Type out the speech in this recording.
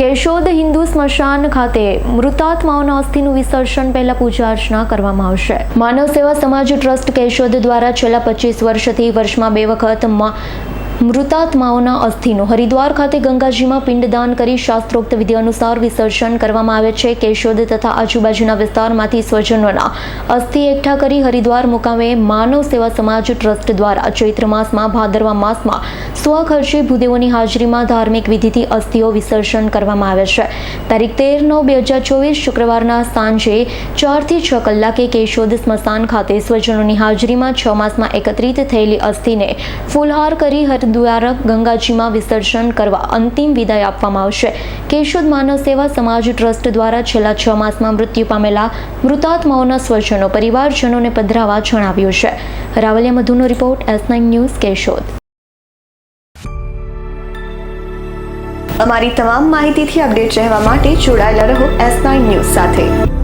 કેશોદ હિન્દુ સ્મશાન ખાતે મૃતાત્માઓના અસ્થિનું વિસર્જન પહેલા પૂજા અર્ચના કરવામાં આવશે. માનવ સેવા સમાજ ટ્રસ્ટ કેશોદ દ્વારા છેલ્લા પચીસ વર્ષથી વર્ષમાં બે વખત મૃતાત્માઓના અસ્થિનું. હરિદ્વાર ખાતે ગંગાજીમાં પિંડદાન કરી શાસ્ત્રોક્ત વિધિ અનુસાર વિસર્જન કરવામાં આવે છે. કેશોદ તથા આજુબાજુના વિસ્તારમાંથી સ્વજનોના અસ્થિ એકઠા કરી હરિદ્વાર મુકામે માનવ સેવા સમાજ ટ્રસ્ટ દ્વારા ચૈત્ર માસમાં, ભાદરવા માસમાં સ્વખર્ચે ભૂદેવોની હાજરીમાં ધાર્મિક વિધિથી અસ્થિઓ વિસર્જન કરવામાં આવે છે. તારીખ તેર નવ બે હજાર ચોવીસ શુક્રવારના સાંજે ચારથી છ કલાકે કેશોદ સ્મશાન ખાતે સ્વજનોની હાજરીમાં છ માસમાં એકત્રિત થયેલી અસ્થિને ફૂલહાર કરી હરિદ્વાર ગંગાજીમાં વિસર્જન કરવા અંતિમ વિદાય આપવામાં આવશે. કેશોદ માનવ સેવા સમાજ ટ્રસ્ટ દ્વારા છેલ્લા છ માસમાં મૃત્યુ પામેલા મૃતાત્માઓના સ્વજનો, પરિવારજનોને પધરાવા જણાવ્યું છે. Ravaliya મધુનો report S nine news Keshod. અમારી તમામ માહિતીથી અપડેટ રહેવા માટે જોડાયેલા રહો એસ નાઇન ન્યૂઝ સાથે.